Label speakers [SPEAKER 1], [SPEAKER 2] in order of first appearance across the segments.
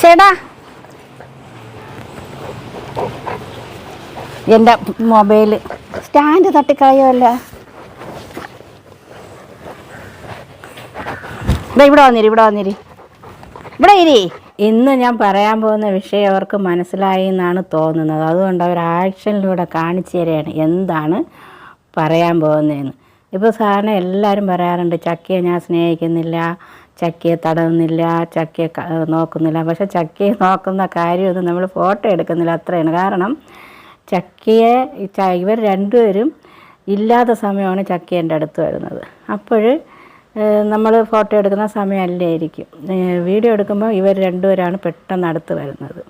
[SPEAKER 1] ചേടാ എന്റെ mobile stand തട്ടിക്കളയുമല്ല ദാ ഇവിടെ വന്നിരി ഇവിടെ വന്നിരി. ഇവിടെ ഇരി. ഇന്ന് ഞാൻ പറയാൻ പോകുന്ന വിഷയം അവർക്ക് മനസ്സിലായി എന്നാണ് തോന്നുന്നത്. അതുകൊണ്ട് അവർ ആക്ഷനിലൂടെ കാണിച്ചു തരികയാണ് എന്താണ് പറയാൻ പോകുന്നതെന്ന്. ഇപ്പോൾ സാധാരണ എല്ലാവരും പറയാറുണ്ട് ചക്കയെ ഞാൻ സ്നേഹിക്കുന്നില്ല ചക്കയെ തടവുന്നില്ല ചക്കയെ നോക്കുന്നില്ല. പക്ഷെ ചക്കയെ നോക്കുന്ന കാര്യമൊന്നും നമ്മൾ ഫോട്ടോ എടുക്കുന്നില്ല അത്രയാണ്. കാരണം ചക്കയെ ഇവർ രണ്ടുപേരും ഇല്ലാത്ത സമയമാണ് ചക്ക എന്റെ അടുത്ത് വരുന്നത്. അപ്പോൾ നമ്മൾ ഫോട്ടോ എടുക്കുന്ന സമയമല്ലായിരിക്കും ഇരിക്കും വീഡിയോ എടുക്കുമ്പോൾ ഇവർ രണ്ടുപേരാണ് പെട്ടെന്ന് അടുത്ത് വരുന്നത്.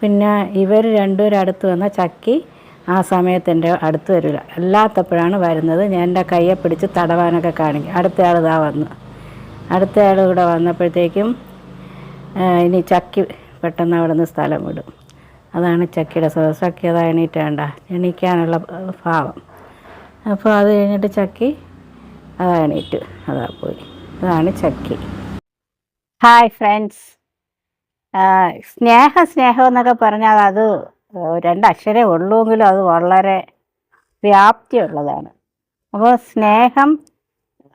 [SPEAKER 1] പിന്നെ ഇവർ രണ്ടുപേരും അടുത്ത് വന്ന ചക്കി ആ സമയത്ത് എന്റെ അടുത്ത് വരില്ല. അല്ലാത്തപ്പോഴാണ് വരുന്നത്. ഞാൻ എന്റെ കയ്യെ പിടിച്ച് തടവാനൊക്കെ കാണിക്കും. അടുത്തയാൾ ഇതാ വന്നു അടുത്ത ആൾ ഇവിടെ വന്നപ്പോഴത്തേക്കും ഇനി ചക്കി പെട്ടെന്ന് അവിടെ നിന്ന് സ്ഥലം വിടും. അതാണ് ചക്കിയുടെ സ്വഭാവം ചക്കി അതാ എണീറ്റേണ്ട. എണീക്കാനുള്ള ഭാവം. അപ്പോൾ അത് കഴിഞ്ഞിട്ട് ചക്കി അതാ എണീറ്റ്. അതാ പോയി. അതാണ് ചക്കി. Hi friends. സ്നേഹ സ്നേഹം എന്നൊക്കെ പറഞ്ഞാൽ അത് രണ്ടക്ഷരേ ഉള്ളൂവെങ്കിലും അത് വളരെ വ്യാപ്തിയുള്ളതാണ്. അപ്പോൾ സ്നേഹം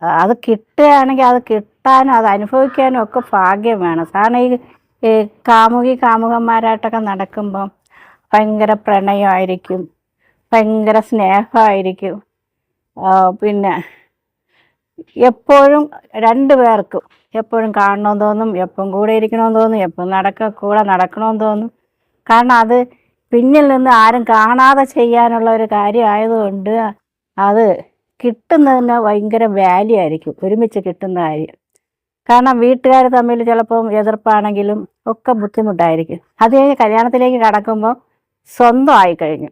[SPEAKER 1] അത് കിട്ടുകയാണെങ്കിൽ അത് കിട്ടാനും അത് അനുഭവിക്കാനും ഒക്കെ ഭാഗ്യം വേണം. കാരണം ഈ ഈ കാമുകി കാമുകന്മാരായിട്ടൊക്കെ നടക്കുമ്പം ഭയങ്കര പ്രണയമായിരിക്കും ഭയങ്കര സ്നേഹമായിരിക്കും. പിന്നെ എപ്പോഴും രണ്ടു പേർക്കും എപ്പോഴും കാണണമെന്ന് തോന്നും എപ്പം കൂടെ ഇരിക്കണമെന്ന് തോന്നും എപ്പം നടക്ക കൂടെ നടക്കണമെന്ന് തോന്നും. കാരണം അത് പിന്നിൽ നിന്ന് ആരും കാണാതെ ചെയ്യാനുള്ള ഒരു കാര്യമായതുകൊണ്ട് അത് കിട്ടുന്നതിന് ഭയങ്കര വാല്യൂ ആയിരിക്കും. ഒരുമിച്ച് കിട്ടുന്ന കാര്യം. കാരണം വീട്ടുകാർ തമ്മിൽ ചിലപ്പം എതിർപ്പാണെങ്കിലും ഒക്കെ ബുദ്ധിമുട്ടായിരിക്കും. അത് കഴിഞ്ഞ് കല്യാണത്തിലേക്ക് കടക്കുമ്പോൾ സ്വന്തമായി കഴിഞ്ഞു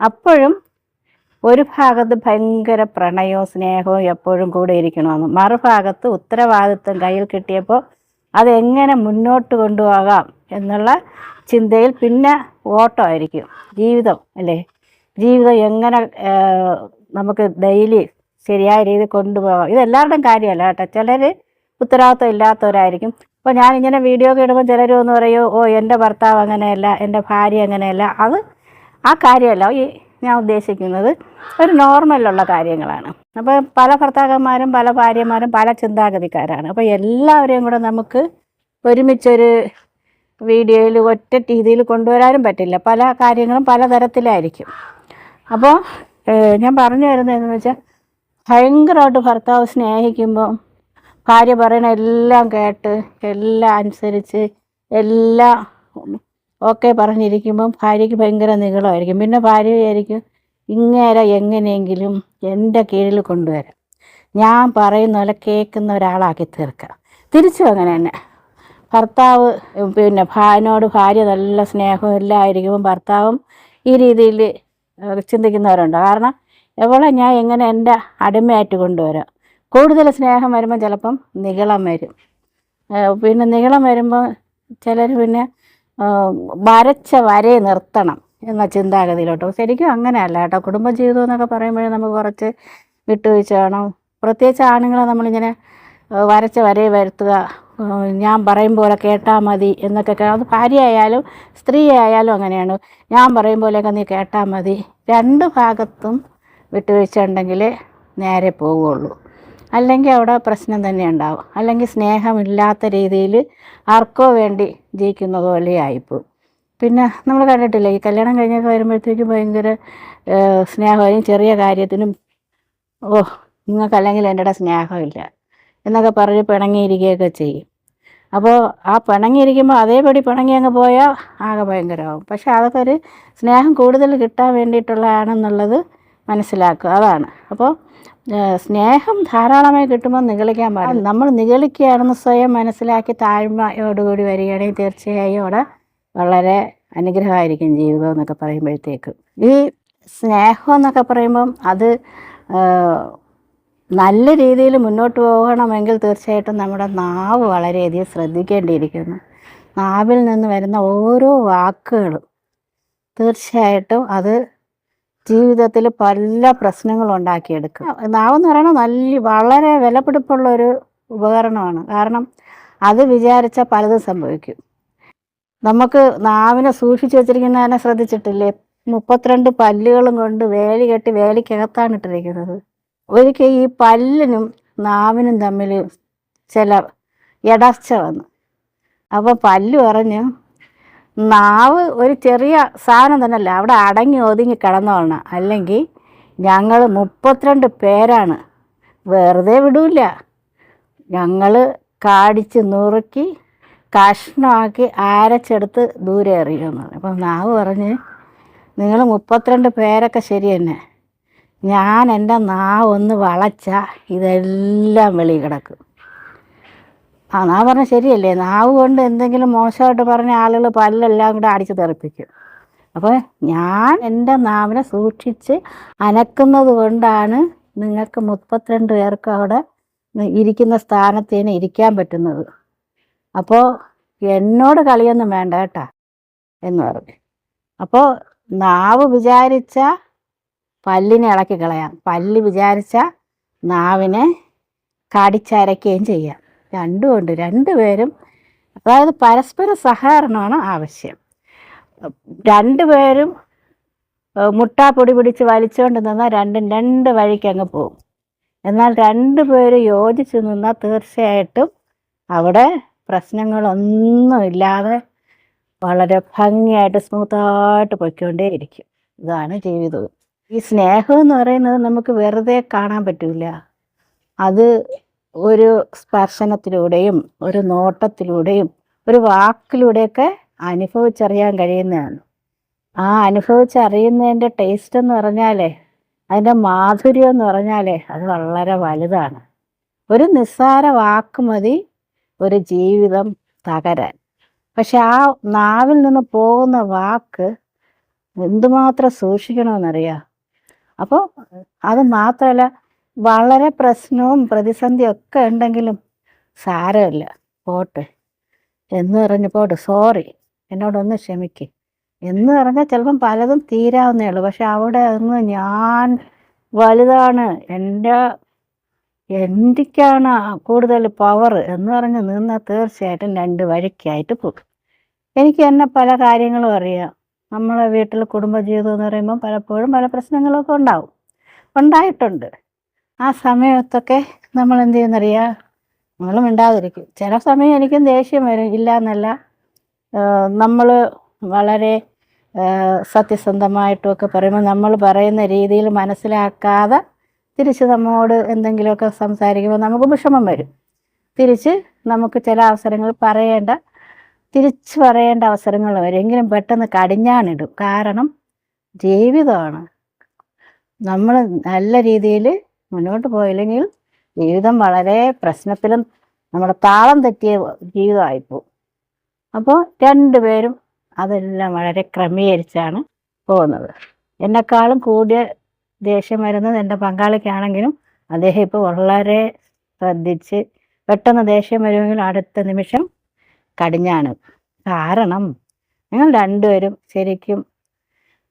[SPEAKER 1] അപ്പോഴും ഒരു ഭാഗത്ത് ഭയങ്കര പ്രണയവും സ്നേഹവും എപ്പോഴും കൂടെ ഇരിക്കണമെന്ന്. മറുഭാഗത്ത് ഉത്തരവാദിത്വം കയ്യിൽ കിട്ടിയപ്പോൾ അതെങ്ങനെ മുന്നോട്ട് കൊണ്ടുപോകാം എന്നുള്ള ചിന്തയിൽ പിന്നെ ഓട്ടമായിരിക്കും. ജീവിതം അല്ലേ? ജീവിതം എങ്ങനെ നമുക്ക് ഡെയിലി ശരിയായ രീതിയിൽ കൊണ്ടുപോകാം ഇതെല്ലാവരുടെയും കാര്യമല്ല കേട്ടോ. ചിലർ ഉത്തരവാദിത്വം ഇല്ലാത്തവരായിരിക്കും. അപ്പോൾ ഞാനിങ്ങനെ വീഡിയോ കേടുമ്പോൾ ഇടുമ്പോൾ ചിലർ ഒന്ന് പറയൂ ഓ എന്റെ ഭർത്താവ് അങ്ങനെയല്ല എന്റെ ഭാര്യ അങ്ങനെയല്ല. അത് ആ കാര്യമല്ല. ഈ ഞാൻ ഉദ്ദേശിക്കുന്നത് ഒരു നോർമലുള്ള കാര്യങ്ങളാണ്. അപ്പോൾ പല ഭർത്താക്കന്മാരും പല ഭാര്യമാരും പല ചിന്താഗതിക്കാരാണ്. അപ്പോൾ എല്ലാവരെയും കൂടെ നമുക്ക് ഒരുമിച്ചൊരു വീഡിയോയിൽ ഒറ്റ രീതിയിൽ കൊണ്ടുവരാനും പറ്റില്ല. പല കാര്യങ്ങളും പല തരത്തിലായിരിക്കും അപ്പോൾ ഞാൻ പറഞ്ഞു വരുന്നതെന്ന് വെച്ചാൽ ഭയങ്കരമായിട്ട് ഭർത്താവ് സ്നേഹിക്കുമ്പോൾ ഭാര്യ പറയണ എല്ലാം കേട്ട് എല്ലാം അനുസരിച്ച് എല്ലാം ഓക്കെ പറഞ്ഞിരിക്കുമ്പം ഭാര്യയ്ക്ക് ഭയങ്കര നികളമായിരിക്കും പിന്നെ ഭാര്യ വിചാരിക്കും എങ്ങനെയെങ്കിലും എന്റെ കീഴിൽ കൊണ്ടുവരാം. ഞാൻ പറയുന്ന പോലെ കേൾക്കുന്ന ഒരാളാക്കി തീർക്കാം. തിരിച്ചും അങ്ങനെ തന്നെ. ഭർത്താവ് പിന്നെ ഭാനോട് ഭാര്യ നല്ല സ്നേഹവും എല്ലാം ആയിരിക്കുമ്പം ഭർത്താവും ഈ രീതിയിൽ ചിന്തിക്കുന്നവരുണ്ട്. കാരണം എവളെ ഞാൻ എങ്ങനെ എന്റെ അടിമയായിട്ട് കൊണ്ടുവരാം? കൂടുതൽ സ്നേഹം വരുമ്പോൾ ചിലപ്പം നികളം വരും. പിന്നെ നീളം വരുമ്പോൾ ചിലർ പിന്നെ വരച്ച വരയെ നിർത്തണം എന്ന ചിന്താഗതിയിലോട്ടോ. ശരിക്കും അങ്ങനെയല്ല കേട്ടോ. കുടുംബജീവിതം എന്നൊക്കെ പറയുമ്പോഴേ നമുക്ക് കുറച്ച് വിട്ടുവീഴ്ച വേണം. പ്രത്യേകിച്ച് ആണുങ്ങളെ നമ്മളിങ്ങനെ വരച്ച വരയെ വരുത്തുക ഞാൻ പറയും പോലെ കേട്ടാൽ മതി എന്നൊക്കെ അത് ഭാര്യ ആയാലും സ്ത്രീ ആയാലും അങ്ങനെയാണ്. ഞാൻ പറയും പോലെയൊക്കെ നീ കേട്ടാൽ മതി. രണ്ട് ഭാഗത്തും വിട്ടുവീഴ്ച ഉണ്ടെങ്കിൽ നേരെ പോവുകയുള്ളൂ. അല്ലെങ്കിൽ അവിടെ പ്രശ്നം തന്നെ ഉണ്ടാവും. അല്ലെങ്കിൽ സ്നേഹമില്ലാത്ത രീതിയിൽ ആർക്കോ വേണ്ടി ജീവിക്കുന്നത് പോലെ ആയിപ്പോവും. പിന്നെ നമ്മൾ കണ്ടിട്ടില്ലേ ഈ കല്യാണം കഴിഞ്ഞൊക്കെ വരുമ്പോഴത്തേക്കും ഭയങ്കര സ്നേഹമായും ചെറിയ കാര്യത്തിനും ഓ നിങ്ങൾക്കല്ലെങ്കിൽ എന്റെ സ്നേഹമില്ല എന്നൊക്കെ പറഞ്ഞ് പിണങ്ങിയിരിക്കുകയൊക്കെ ചെയ്യും. അപ്പോൾ ആ പിണങ്ങിയിരിക്കുമ്പോൾ അതേപടി പിണങ്ങി അങ്ങ് പോയാൽ ആകെ ഭയങ്കരമാവും. പക്ഷേ അതൊക്കെ ഒരു സ്നേഹം കൂടുതൽ കിട്ടാൻ വേണ്ടിയിട്ടുള്ളതാണെന്നുള്ളത് മനസ്സിലാക്കുക. അതാണ്. അപ്പോൾ സ്നേഹം ധാരാളമായി കിട്ടുമ്പോൾ നിഗളിക്കാൻ പാടില്ല. നമ്മൾ നിഗളിക്കുകയാണെന്ന് സ്വയം മനസ്സിലാക്കി താഴ്മയോടുകൂടി വരികയാണെങ്കിൽ തീർച്ചയായും അവിടെ വളരെ അനുഗ്രഹമായിരിക്കും ജീവിതം എന്നൊക്കെ പറയുമ്പോഴത്തേക്ക്. ഈ സ്നേഹം എന്നൊക്കെ പറയുമ്പം അത് നല്ല രീതിയിൽ മുന്നോട്ട് പോകണമെങ്കിൽ തീർച്ചയായിട്ടും നമ്മുടെ നാവ് വളരെയധികം ശ്രദ്ധിക്കേണ്ടിയിരിക്കുന്നു. നാവിൽ നിന്ന് വരുന്ന ഓരോ വാക്കുകളും തീർച്ചയായിട്ടും അത് ജീവിതത്തിൽ പല പ്രശ്നങ്ങളും ഉണ്ടാക്കിയെടുക്കും. നാവെന്ന് പറയുന്നത് നല്ല വളരെ വിലപിടിപ്പുള്ള ഒരു ഉപകരണമാണ്. കാരണം അത് വിചാരിച്ചാൽ പലതും സംഭവിക്കും. നമുക്ക് നാവിനെ സൂക്ഷിച്ചു വെച്ചിരിക്കുന്നതിനെ ശ്രദ്ധിച്ചിട്ടില്ലേ? മുപ്പത്തിരണ്ട് പല്ലുകളും കൊണ്ട് വേലി കെട്ടി വേലിക്കകത്താണ് ഇട്ടിരിക്കുന്നത്. ഒരിക്കൽ ഈ പല്ലിനും നാവിനും തമ്മിൽ ചില ഇടർച്ച വന്നു. അപ്പോൾ പല്ല് പറഞ്ഞു നാവ് ഒരു ചെറിയ സാധനം തന്നെയല്ല അവിടെ അടങ്ങി ഒതുങ്ങി കിടന്നോളണം. അല്ലെങ്കിൽ ഞങ്ങൾ മുപ്പത്തിരണ്ട് പേരാണ് വെറുതെ വിടൂല. ഞങ്ങൾ കാടിച്ച് നുറുക്കി കഷ്ണമാക്കി അരച്ചെടുത്ത് ദൂരെ എറിയുമെന്ന് അപ്പം നാവ് പറഞ്ഞ് നിങ്ങൾ മുപ്പത്തിരണ്ട് പേരൊക്കെ ശരി തന്നെ. ഞാൻ എന്റെ നാവ് ഒന്ന് വളച്ച ഇതെല്ലാം വെളി കിടക്കും. ആ നാവ് പറഞ്ഞ ശരിയല്ലേ? നാവ് കൊണ്ട് എന്തെങ്കിലും മോശമായിട്ട് പറഞ്ഞ ആളുകൾ പല്ലെല്ലാം കൂടെ അടിച്ച് തെറിപ്പിക്കും. അപ്പോൾ ഞാൻ എന്റെ നാവിനെ സൂക്ഷിച്ച് അനക്കുന്നത് കൊണ്ടാണ് നിങ്ങൾക്ക് മുപ്പത്തിരണ്ട് പേർക്ക് അവിടെ ഇരിക്കുന്ന സ്ഥാനത്ത് തന്നെ ഇരിക്കാൻ പറ്റുന്നത്. അപ്പോൾ എന്നോട് കളിയൊന്നും വേണ്ട കേട്ടാ എന്ന് പറഞ്ഞു. അപ്പോൾ നാവ് വിചാരിച്ച പല്ലിനെ ഇളക്കി കളയാം. പല്ല് വിചാരിച്ച നാവിനെ കടിച്ചരയ്ക്കുകയും ചെയ്യാം. രണ്ടും ഉണ്ട്. രണ്ടുപേരും അതായത് പരസ്പര സഹകരണമാണ് ആവശ്യം. രണ്ടുപേരും മുട്ട മുട്ടാപ്പൊടി പിടിച്ച് വലിച്ചുകൊണ്ട് നിന്നാൽ രണ്ടും രണ്ട് വഴിക്ക് അങ്ങ് പോകും. എന്നാൽ രണ്ടുപേരും യോജിച്ച് നിന്നാൽ തീർച്ചയായിട്ടും അവിടെ പ്രശ്നങ്ങളൊന്നും ഇല്ലാതെ വളരെ ഭംഗിയായിട്ട് സ്മൂത്തായിട്ട് പൊയ്ക്കൊണ്ടേയിരിക്കും. ഇതാണ് ജീവിതം ഈ സ്നേഹം എന്ന് പറയുന്നത് നമുക്ക് വെറുതെ കാണാൻ പറ്റില്ല അത് ഒരു സ്പർശനത്തിലൂടെയും ഒരു നോട്ടത്തിലൂടെയും ഒരു വാക്കിലൂടെയൊക്കെ അനുഭവിച്ചറിയാൻ കഴിയുന്നതാണ്. ആ അനുഭവിച്ചറിയുന്നതിന്റെ ടേസ്റ്റ് എന്ന് പറഞ്ഞാലേ അതിന്റെ മാധുര്യം എന്ന് പറഞ്ഞാലേ അത് വളരെ വലുതാണ്. ഒരു നിസ്സാര വാക്ക് മതി ഒരു ജീവിതം തകരാൻ. പക്ഷെ ആ നാവിൽ നിന്ന് പോകുന്ന വാക്ക് എന്തുമാത്രം സൂക്ഷിക്കണമെന്നറിയാം? അപ്പോൾ അത് മാത്രമല്ല വളരെ പ്രശ്നവും പ്രതിസന്ധിയും ഒക്കെ ഉണ്ടെങ്കിലും സാരമില്ല. പോട്ടെ. എന്ന് പറഞ്ഞ് പോട്ടെ. സോറി എന്നോടൊന്ന് ക്ഷമിക്ക്. എന്ന് പറഞ്ഞാൽ ചിലപ്പം പലതും തീരാവുന്നേ ഉള്ളൂ. പക്ഷെ അവിടെ അങ്ങ് ഞാൻ വലുതാണ്. എന്റെ എന്റെക്കാണ് കൂടുതൽ പവർ എന്ന് പറഞ്ഞ് നിന്നാൽ തീർച്ചയായിട്ടും രണ്ട് വഴിക്കായിട്ട് പോകും. എനിക്ക് തന്നെ പല കാര്യങ്ങളും അറിയാം. നമ്മളെ വീട്ടിൽ കുടുംബജീവിതം എന്ന് പറയുമ്പോൾ പലപ്പോഴും പല പ്രശ്നങ്ങളൊക്കെ ഉണ്ടാവും. ഉണ്ടായിട്ടുണ്ട്. ആ സമയത്തൊക്കെ നമ്മൾ എന്ത് ചെയ്യുന്നറിയാം? നമ്മൾ മിണ്ടാതിരിക്കും. ചില സമയം എനിക്കും ദേഷ്യം വരും. ഇല്ല എന്നല്ല. നമ്മൾ വളരെ സത്യസന്ധമായിട്ടുമൊക്കെ പറയുമ്പോൾ നമ്മൾ പറയുന്ന രീതിയിൽ മനസ്സിലാക്കാതെ തിരിച്ച് നമ്മോട് എന്തെങ്കിലുമൊക്കെ സംസാരിക്കുമ്പോൾ നമുക്ക് വിഷമം വരും. തിരിച്ച് നമുക്ക് ചില അവസരങ്ങൾ പറയേണ്ട തിരിച്ച് പറയേണ്ട അവസരങ്ങൾ വരും പെട്ടെന്ന് കടിഞ്ഞാണിടും. കാരണം ജീവിതമാണ്. നമ്മൾ നല്ല രീതിയിൽ മുന്നോട്ട് പോയില്ലെങ്കിൽ ജീവിതം വളരെ പ്രശ്നത്തിലും നമ്മുടെ താളം തെറ്റിയ ജീവിതമായിപ്പോവും. അപ്പോൾ രണ്ടുപേരും അതെല്ലാം വളരെ ക്രമീകരിച്ചാണ് പോകുന്നത്. എന്നെക്കാളും കൂടിയ ദേഷ്യം വരുന്നത് എന്റെ പങ്കാളിക്കാണെങ്കിലും അദ്ദേഹം ഇപ്പോൾ വളരെ ശ്രദ്ധിച്ച് പെട്ടെന്ന് ദേഷ്യം വരുമെങ്കിലും അടുത്ത നിമിഷം കടിഞ്ഞാണ്. കാരണം ഞങ്ങൾ രണ്ടുപേരും ശരിക്കും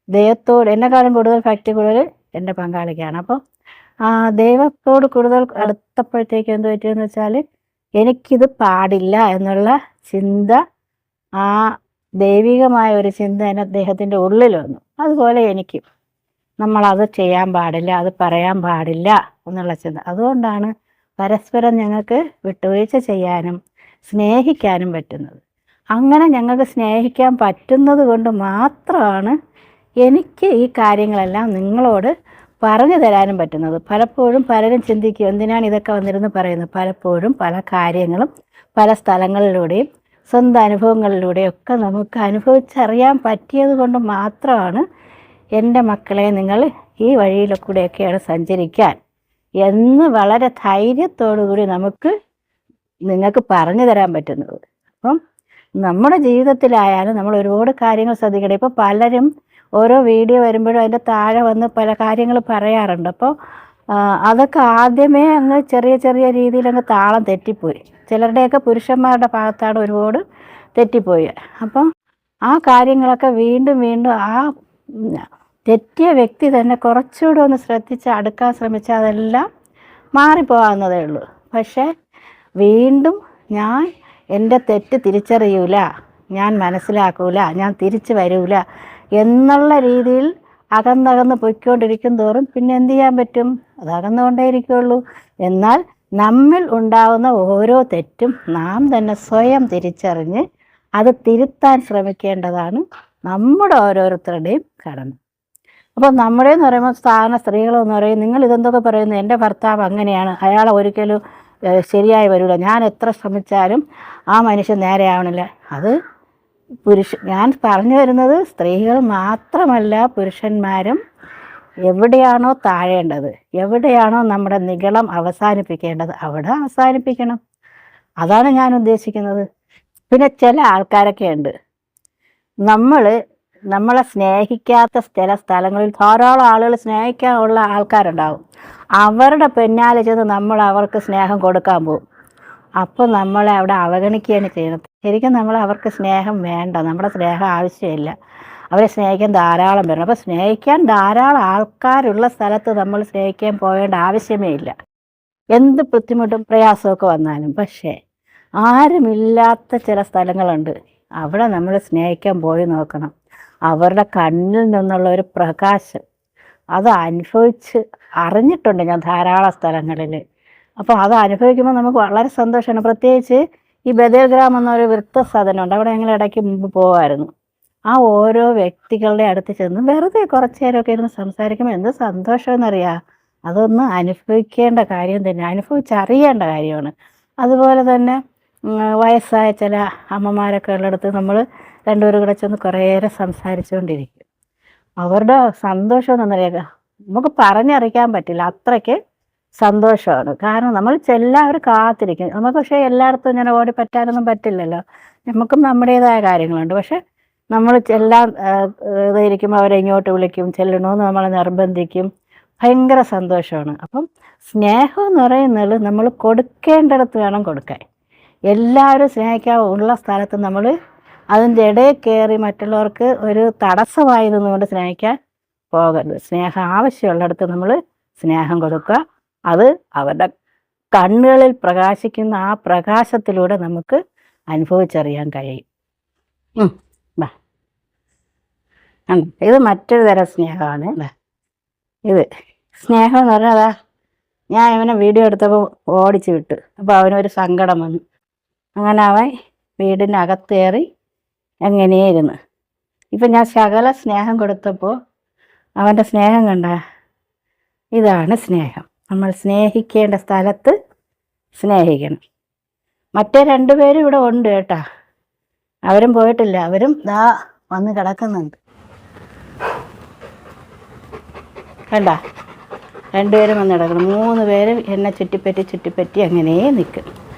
[SPEAKER 1] ദൈവത്തോട് എന്നെക്കാളും കൂടുതൽ ഭക്തി കൂടുതൽ എന്റെ പങ്കാളിക്കാണ്. അപ്പോൾ ആ ദൈവത്തോട് കൂടുതൽ അടുത്തപ്പോഴത്തേക്ക് എന്ത് പറ്റിയെന്ന് വെച്ചാൽ എനിക്കിത് പാടില്ല എന്നുള്ള ചിന്ത ആ ദൈവികമായ ഒരു ചിന്ത എന്നെ അദ്ദേഹത്തിന്റെ ഉള്ളിൽ വന്നു. അതുപോലെ എനിക്കും. നമ്മളത് ചെയ്യാൻ പാടില്ല അത് പറയാൻ പാടില്ല എന്നുള്ള ചിന്ത. അതുകൊണ്ടാണ് പരസ്പരം ഞങ്ങൾക്ക് വിട്ടുവീഴ്ച ചെയ്യാനും സ്നേഹിക്കാനും പറ്റുന്നത്. അങ്ങനെ ഞങ്ങൾക്ക് സ്നേഹിക്കാൻ പറ്റുന്നത് കൊണ്ട് മാത്രമാണ് എനിക്ക് ഈ കാര്യങ്ങളെല്ലാം നിങ്ങളോട് പറഞ്ഞു തരാനും പറ്റുന്നത്. പലപ്പോഴും പലരും ചിന്തിക്കും എന്തിനാണ് ഇതൊക്കെ വന്നിരുന്ന് പറയുന്നത്? പലപ്പോഴും പല കാര്യങ്ങളും പല സ്ഥലങ്ങളിലൂടെയും സ്വന്തം അനുഭവങ്ങളിലൂടെയൊക്കെ നമുക്ക് അനുഭവിച്ചറിയാൻ പറ്റിയത് കൊണ്ട് മാത്രമാണ് എന്റെ മക്കളെ നിങ്ങൾ ഈ വഴിയിലൂടെയൊക്കെയാണ് സഞ്ചരിക്കാൻ. എന്ന് വളരെ ധൈര്യത്തോടു കൂടി നമുക്ക് നിങ്ങൾക്ക് പറഞ്ഞു തരാൻ പറ്റുന്നത്. അപ്പം നമ്മുടെ ജീവിതത്തിലായാലും നമ്മൾ ഒരുപാട് കാര്യങ്ങൾ ശ്രദ്ധിക്കണം ഇപ്പോൾ പലരും ഓരോ വീഡിയോ വരുമ്പോഴും അതിന്റെ താഴെ വന്ന് പല കാര്യങ്ങൾ പറയാറുണ്ട്. അപ്പോൾ അതൊക്കെ ആദ്യമേ അങ്ങ് ചെറിയ ചെറിയ രീതിയിൽ അങ്ങ് താളം തെറ്റിപ്പോയി. ചിലരുടെയൊക്കെ പുരുഷന്മാരുടെ ഭാഗത്താണ് ഒരുപാട് തെറ്റിപ്പോയി. അപ്പം ആ കാര്യങ്ങളൊക്കെ വീണ്ടും വീണ്ടും ആ തെറ്റിയ വ്യക്തി തന്നെ കുറച്ചുകൂടെ ഒന്ന് ശ്രദ്ധിച്ച് അടുക്കാൻ ശ്രമിച്ചാൽ അതെല്ലാം മാറിപ്പോകാവുന്നതേ ഉള്ളൂ. പക്ഷേ വീണ്ടും ഞാൻ എന്റെ തെറ്റ് തിരിച്ചറിയൂല ഞാൻ മനസ്സിലാക്കൂല ഞാൻ തിരിച്ചു വരൂല എന്നുള്ള രീതിയിൽ അകന്നകന്ന് പൊയ്ക്കൊണ്ടിരിക്കും തോറും പിന്നെ എന്ത് ചെയ്യാൻ പറ്റും? അത് അകന്നുകൊണ്ടേയിരിക്കുള്ളൂ എന്നാൽ നമ്മിൽ ഉണ്ടാകുന്ന ഓരോ തെറ്റും നാം തന്നെ സ്വയം തിരിച്ചറിഞ്ഞ് അത് തിരുത്താൻ ശ്രമിക്കേണ്ടതാണ് നമ്മുടെ ഓരോരുത്തരുടെയും കടമ. അപ്പോൾ നമ്മുടെ എന്ന് പറയുമ്പോൾ സ്ഥാന സ്ത്രീകളെന്ന് പറയും നിങ്ങൾ ഇതെന്തൊക്കെ പറയുന്നു? എന്റെ ഭർത്താവ് അങ്ങനെയാണ്. അയാളെ ഒരിക്കലും ശരിയായി വരില്ല ഞാൻ എത്ര ശ്രമിച്ചാലും ആ മനുഷ്യൻ നേരെയാവണില്ല അത് പുരുഷ ഞാൻ പറഞ്ഞു വരുന്നത് സ്ത്രീകൾ മാത്രമല്ല പുരുഷന്മാരും എവിടെയാണോ താഴേണ്ടത് എവിടെയാണോ നമ്മുടെ നിഗളം അവസാനിപ്പിക്കേണ്ടത് അവിടെ അവസാനിപ്പിക്കണം. അതാണ് ഞാൻ ഉദ്ദേശിക്കുന്നത്. പിന്നെ ചില ആൾക്കാരൊക്കെ ഉണ്ട്. നമ്മൾ നമ്മളെ സ്നേഹിക്കാത്ത ചില സ്ഥലങ്ങളിൽ ധാരാളം ആളുകൾ സ്നേഹിക്കാനുള്ള ആൾക്കാരുണ്ടാവും. അവരുടെ പിന്നാലെ ചെന്ന് നമ്മൾ അവർക്ക് സ്നേഹം കൊടുക്കാൻ പോകും അപ്പോൾ നമ്മളെ അവിടെ അവഗണിക്കുകയാണ് ചെയ്യുന്നത്. ശരിക്കും നമ്മൾ അവർക്ക് സ്നേഹം വേണ്ട. നമ്മുടെ സ്നേഹം ആവശ്യമില്ല. അവരെ സ്നേഹിക്കാൻ ധാരാളം പേരുണ്ട്. അപ്പോൾ സ്നേഹിക്കാൻ ധാരാളം ആൾക്കാരുള്ള സ്ഥലത്ത് നമ്മൾ സ്നേഹിക്കാൻ പോകേണ്ട ആവശ്യമേ ഇല്ല. എന്ത് ബുദ്ധിമുട്ടും പ്രയാസമൊക്കെ വന്നാലും. പക്ഷേ ആരുമില്ലാത്ത ചില സ്ഥലങ്ങളുണ്ട്. അവിടെ നമ്മൾ സ്നേഹിക്കാൻ പോയി നോക്കണം. അവരുടെ കണ്ണിൽ നിന്നുള്ള ഒരു പ്രകാശം. അത് അനുഭവിച്ച് അറിഞ്ഞിട്ടുണ്ട് ഞാൻ ധാരാളം സ്ഥലങ്ങളിൽ. അപ്പോൾ അത് അനുഭവിക്കുമ്പോൾ നമുക്ക് വളരെ സന്തോഷമാണ്. പ്രത്യേകിച്ച് ഈ ബദേൽ ഗ്രാമം എന്നൊരു വൃത്തസദനമുണ്ട് അവിടെ ഞങ്ങൾ ഇടയ്ക്ക് മുമ്പ് പോകുമായിരുന്നു ആ ഓരോ വ്യക്തികളുടെ അടുത്ത് ചെന്ന് വെറുതെ കുറച്ച് നേരമൊക്കെ ഇരുന്ന് സംസാരിക്കുമ്പോൾ എന്ത് സന്തോഷമെന്നറിയാം അതൊന്ന് അനുഭവിക്കേണ്ട കാര്യം തന്നെ. അനുഭവിച്ചറിയേണ്ട കാര്യമാണ്. അതുപോലെ തന്നെ വയസ്സായ ചില അമ്മമാരൊക്കെ ഉള്ളിടത്ത് നമ്മൾ രണ്ടുപേരും കൂടെ ചെന്ന് കുറേ നേരം സംസാരിച്ചുകൊണ്ടിരിക്കും. അവരുടെ സന്തോഷം എന്നറിയാം നമുക്ക് പറഞ്ഞറിയിക്കാൻ പറ്റില്ല. അത്രയ്ക്ക് സന്തോഷമാണ്. കാരണം നമ്മൾ എല്ലാവരും കാത്തിരിക്കും. നമുക്ക് പക്ഷേ എല്ലായിടത്തും ഇങ്ങനെ ഓടി പറ്റാനൊന്നും പറ്റില്ലല്ലോ. നമുക്കും നമ്മുടേതായ കാര്യങ്ങളുണ്ട്. പക്ഷെ നമ്മൾ എല്ലാം ഇതായിരിക്കുമ്പോൾ അവരെ ഇങ്ങോട്ട് വിളിക്കും ചെല്ലണമെന്ന് നമ്മളെ നിർബന്ധിക്കും. ഭയങ്കര സന്തോഷമാണ്. അപ്പം സ്നേഹം എന്ന് പറയുന്നത് നമ്മൾ കൊടുക്കേണ്ടിടത്ത് വേണം കൊടുക്കാൻ. എല്ലാവരും സ്നേഹിക്കാൻ ഉള്ള സ്ഥലത്ത് നമ്മൾ അതിന്റെ ഇടയിൽ കയറി മറ്റുള്ളവർക്ക് ഒരു തടസ്സമായി നിന്നുകൊണ്ട് സ്നേഹിക്കാൻ പോകരുത്. സ്നേഹം ആവശ്യമുള്ളിടത്ത് നമ്മൾ സ്നേഹം കൊടുക്കുക. അത് അവരുടെ കണ്ണുകളിൽ പ്രകാശിക്കുന്ന ആ പ്രകാശത്തിലൂടെ നമുക്ക് അനുഭവിച്ചറിയാൻ കഴിയും. ഇത് മറ്റൊരു തരം സ്നേഹമാണ്. ഇത് സ്നേഹം എന്ന് പറഞ്ഞതാ ഞാൻ ഇവനെ വീഡിയോ എടുത്തപ്പോൾ ഓടിച്ചു വിട്ടു. അപ്പോൾ അവനൊരു സങ്കടം വന്നു. അങ്ങനെ അവൻ വീടിനകത്ത് കയറി എങ്ങനെയായിരുന്നു? ഇപ്പം ഞാൻ ശകല സ്നേഹം കൊടുത്തപ്പോൾ അവന്റെ സ്നേഹം കണ്ട ഇതാണ് സ്നേഹം. നമ്മൾ സ്നേഹിക്കേണ്ട സ്ഥലത്ത് സ്നേഹിക്കണം. മറ്റേ രണ്ടുപേരും ഇവിടെ ഉണ്ട് കേട്ടാ. അവരും പോയിട്ടില്ല. അവരും ദാ വന്ന് കിടക്കുന്നുണ്ട്. കണ്ട? രണ്ടുപേരും വന്ന് കിടക്കണം മൂന്ന് പേരും എന്നെ ചുറ്റിപ്പറ്റി ചുറ്റിപ്പറ്റി അങ്ങനെ നിൽക്കും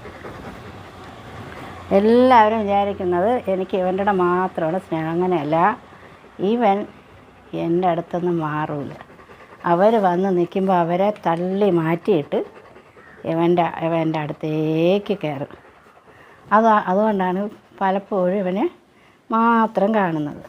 [SPEAKER 1] എല്ലാവരും വിചാരിക്കുന്നത് എനിക്ക് ഇവന്റെ മാത്രമാണ് സ്നേഹം. അങ്ങനെയല്ല. ഇവൻ എന്റെ അടുത്തൊന്നും മാറൂല. അവർ വന്ന് നിൽക്കുമ്പോൾ അവരെ തള്ളി മാറ്റിയിട്ട് ഇവന്റെ ഇവന്റെ അടുത്തേക്ക് കയറും. അത് അതുകൊണ്ടാണ് പലപ്പോഴും ഇവനെ മാത്രം കാണുന്നത്.